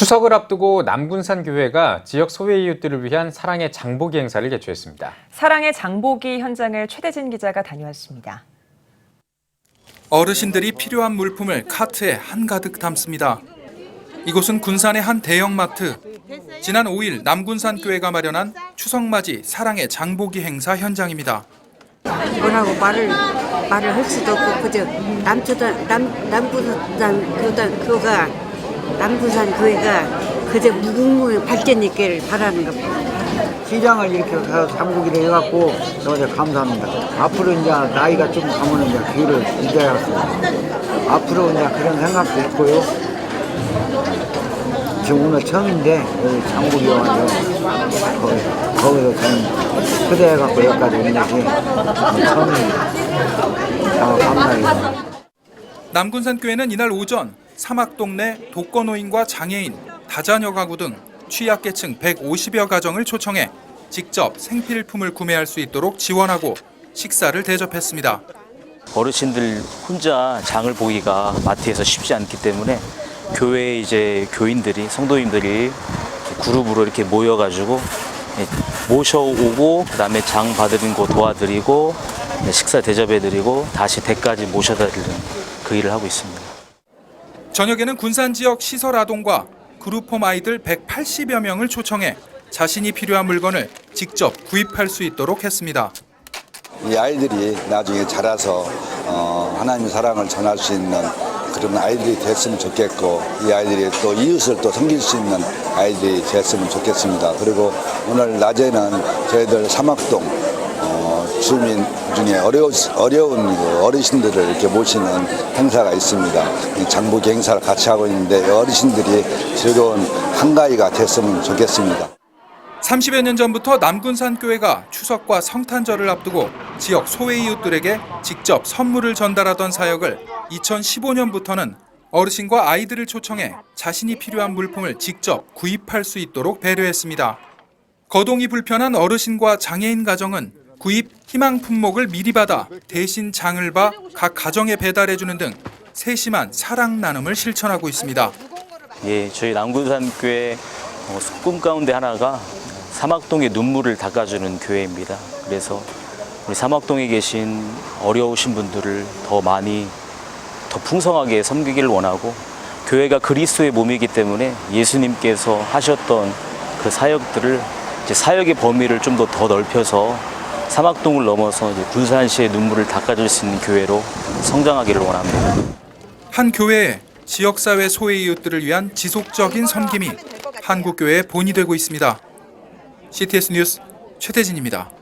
추석을 앞두고 남군산 교회가 지역 소외 이웃들을 위한 사랑의 장보기 행사를 개최했습니다. 사랑의 장보기 현장을 최대진 기자가 다녀왔습니다. 어르신들이 필요한 물품을 카트에 한가득 담습니다. 이곳은 군산의 한 대형마트. 지난 5일 남군산 교회가 마련한 추석맞이 사랑의 장보기 행사 현장입니다. 뭐라고 말을 말을 할 수도 없고 그저 남초단 남 남부산 교단 교가 남부산 교회가 그저 무궁무의 발전 있기를 바라는 겁니다. 시장을 이렇게 가서 장보기를 해갖고 너무 감사합니다. 앞으로 이제 나이가 좀 가면 이제 길을 잊어야겠습니다. 앞으로 이제 그런 생각도 했고요. 지금 오늘 처음인데 여기 장보기 와서 거기, 거기서 저는 초대해갖고 여기까지 온 것이 처음입니다. 아, 감사합니다. 남군산 교회는 이날 오전 사막동 내 독거노인과 장애인, 다자녀 가구 등 취약계층 150여 가정을 초청해 직접 생필품을 구매할 수 있도록 지원하고 식사를 대접했습니다. 어르신들 혼자 장을 보기가 마트에서 쉽지 않기 때문에 교회 이제 교인들이 성도님들이 그룹으로 이렇게 모여가지고 예, 모셔오고 그다음에 장 받는 거 도와드리고 네, 식사 대접해드리고 다시 댁까지 모셔다 드리는 그 일을 하고 있습니다. 저녁에는 군산 지역 시설 아동과 그룹홈 아이들 180여 명을 초청해 자신이 필요한 물건을 직접 구입할 수 있도록 했습니다. 이 아이들이 나중에 자라서 어, 하나님의 사랑을 전할 수 있는 그런 아이들이 됐으면 좋겠고 이 아이들이 또 이웃을 또 섬길 수 있는 아이들이 됐으면 좋겠습니다. 그리고 오늘 낮에는 저희들 어, 주민 중에 어려, 어려운 그 어르신들을 이렇게 모시는 행사가 있습니다. 이 장보기 행사를 같이 하고 있는데 어르신들이 즐거운 한가위가 됐으면 좋겠습니다. 30여 년 전부터 남군산 교회가 추석과 성탄절을 앞두고 지역 소외 이웃들에게 직접 선물을 전달하던 사역을 2015년부터는 어르신과 아이들을 초청해 자신이 필요한 물품을 직접 구입할 수 있도록 배려했습니다. 거동이 불편한 어르신과 장애인 가정은 구입 희망 품목을 미리 받아 대신 장을 봐 각 가정에 배달해 주는 등 세심한 사랑 나눔을 실천하고 있습니다. 예, 저희 남군산 교회 어, 꿈 가운데 하나가 사막동의 눈물을 닦아주는 교회입니다. 그래서 우리 사막동에 계신 어려우신 분들을 더 많이 더 풍성하게 섬기기를 원하고 교회가 그리스도의 몸이기 때문에 예수님께서 하셨던 그 사역들을 이제 사역의 범위를 좀 더 더 넓혀서 사막동을 넘어서 이제 군산시의 눈물을 닦아줄 수 있는 교회로 성장하기를 원합니다. 한 교회에 지역사회 소외 이웃들을 위한 지속적인 섬김이 한국교회의 본이 되고 있습니다. CTS 뉴스 최태진입니다.